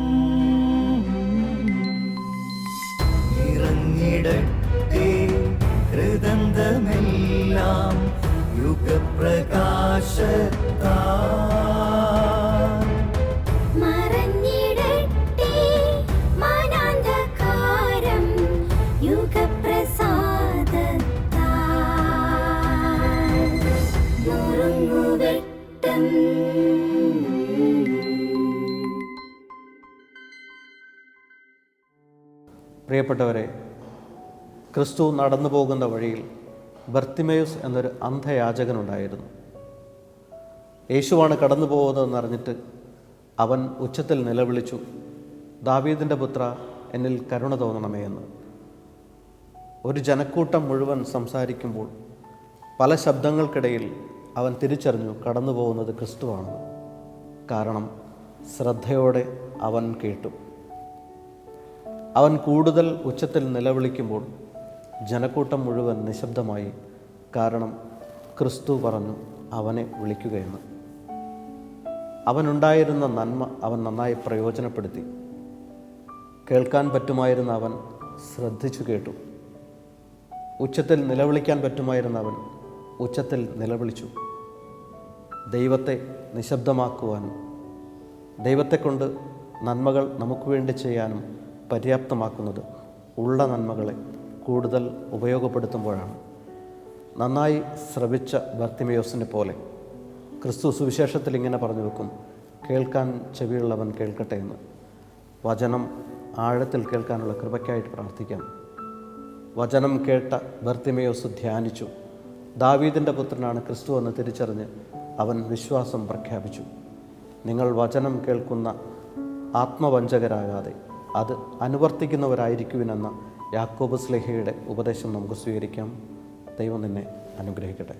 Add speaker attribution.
Speaker 1: thank you
Speaker 2: പ്രിയപ്പെട്ടവരെ ക്രിസ്തു നടന്നു പോകുന്ന വഴിയിൽ ബർത്തിമേയുസ് എന്നൊരു അന്ധയാചകനുണ്ടായിരുന്നു. യേശുവാണ് കടന്നു പോകുന്നതെന്ന് അറിഞ്ഞിട്ട് അവൻ ഉച്ചത്തിൽ നിലവിളിച്ചു ദാവീദിന്റെ പുത്ര എന്നിൽ കരുണ തോന്നണമേ എന്ന്. ഒരു ജനക്കൂട്ടം മുഴുവൻ സംസാരിക്കുമ്പോൾ പല ശബ്ദങ്ങൾക്കിടയിൽ അവൻ തിരിച്ചറിഞ്ഞു കടന്നു പോകുന്നത് ക്രിസ്തുവാണെന്ന്. കാരണം ശ്രദ്ധയോടെ അവൻ കേട്ടു. അവൻ കൂടുതൽ ഉച്ചത്തിൽ നിലവിളിക്കുമ്പോൾ ജനക്കൂട്ടം മുഴുവൻ നിശബ്ദമായി കാരണം ക്രിസ്തു പറഞ്ഞു അവനെ വിളിക്കുകയെന്ന്. അവനുണ്ടായിരുന്ന നന്മ അവൻ നന്നായി പ്രയോജനപ്പെടുത്തി. കേൾക്കാൻ പറ്റുമായിരുന്ന അവൻ ശ്രദ്ധിച്ചു കേട്ടു. ഉച്ചത്തിൽ നിലവിളിക്കാൻ പറ്റുമായിരുന്ന അവൻ ഉച്ചത്തിൽ നിലവിളിച്ചു. ദൈവത്തെ നിശബ്ദമാക്കുവാനും ദൈവത്തെക്കൊണ്ട് നന്മകൾ നമുക്ക് വേണ്ടി ചെയ്യാനും പര്യാപ്തമാക്കുന്നത് ഉള്ള നന്മകളെ കൂടുതൽ ഉപയോഗപ്പെടുത്തുമ്പോഴാണ്. നന്നായി ശ്രവിച്ച ഭർത്തിമയോസിനെ പോലെ ക്രിസ്തു സുവിശേഷത്തിൽ ഇങ്ങനെ പറഞ്ഞു വെക്കും കേൾക്കാൻ ചെവിയുള്ളവൻ കേൾക്കട്ടെ എന്ന്. വചനം ആഴത്തിൽ കേൾക്കാനുള്ള കൃപയ്ക്കായിട്ട് പ്രാർത്ഥിക്കാം. വചനം കേട്ട ഭർത്തിമയോസ് ധ്യാനിച്ചു. ദാവീദിന്റെ പുത്രനാണ് ക്രിസ്തു എന്ന് തിരിച്ചറിഞ്ഞ് അവൻ വിശ്വാസം പ്രഖ്യാപിച്ചു. നിങ്ങൾ വചനം കേൾക്കുന്ന ആത്മവഞ്ചകരാകാതെ അത് അനുവർത്തിക്കുന്നവരായിരിക്കുവിനെന്ന യാക്കോബ് സ്ലേഹയുടെ ഉപദേശം നമുക്ക് സ്വീകരിക്കാം. ദൈവം നിന്നെ അനുഗ്രഹിക്കട്ടെ.